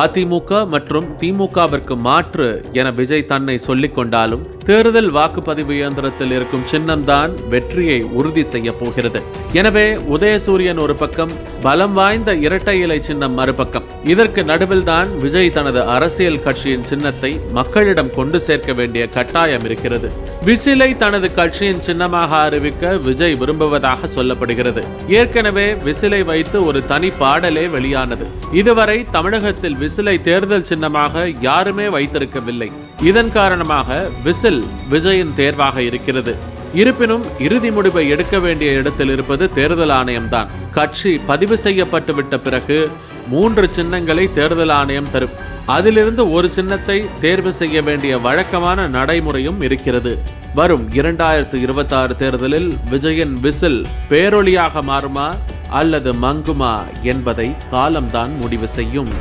அதிமுக மற்றும் திமுகவிற்கு மாற்று என விஜய் தன்னை சொல்லிக் கொண்டாலும் தேர்தல் வாக்குப்பதிவு இயந்திரத்தில் இருக்கும் சின்னம்தான் வெற்றியை உறுதி செய்ய போகிறது. எனவே உதயசூரியன் ஒரு பக்கம் பலம் வாய்ந்த இரட்டை இலை சின்னம் மறுபக்கம். இதற்கு நடுவில் தான் விஜய் தனது அரசியல் கட்சியின் சின்னத்தை மக்களிடம் கொண்டு சேர்க்க வேண்டிய கட்டாயம் இருக்கிறது. விசிலை தனது கட்சியின் சின்னமாக அறிவிக்க விஜய் விரும்புவதாக சொல்லப்படுகிறது. ஏற்கனவே விசிலை வைத்து ஒரு தனி பாடலே வெளியானது. இதுவரை தமிழகத்தில் விசிலை தேர்தல் சின்னமாக யாருமே வைத்திருக்கவில்லை. இதன் காரணமாக விசில் விஜயின் தேர்வாக இருக்கிறது. இருப்பினும் இறுதி முடிவை எடுக்க வேண்டிய இடத்தில் இருப்பது தேர்தல் ஆணையம்தான். கட்சி பதிவு செய்யப்பட்டுவிட்ட பிறகு மூன்று சின்னங்களை தேர்தல் ஆணையம் தரும். அதிலிருந்து ஒரு சின்னத்தை தேர்வு செய்ய வேண்டிய வழக்கமான நடைமுறையும் இருக்கிறது. வரும் இரண்டாயிரத்து இருபத்தாறு தேர்தலில் விஜயின் விசில் பேரொளியாக மாறுமா அல்லது மங்குமா என்பதை காலம்தான் முடிவு செய்யும்.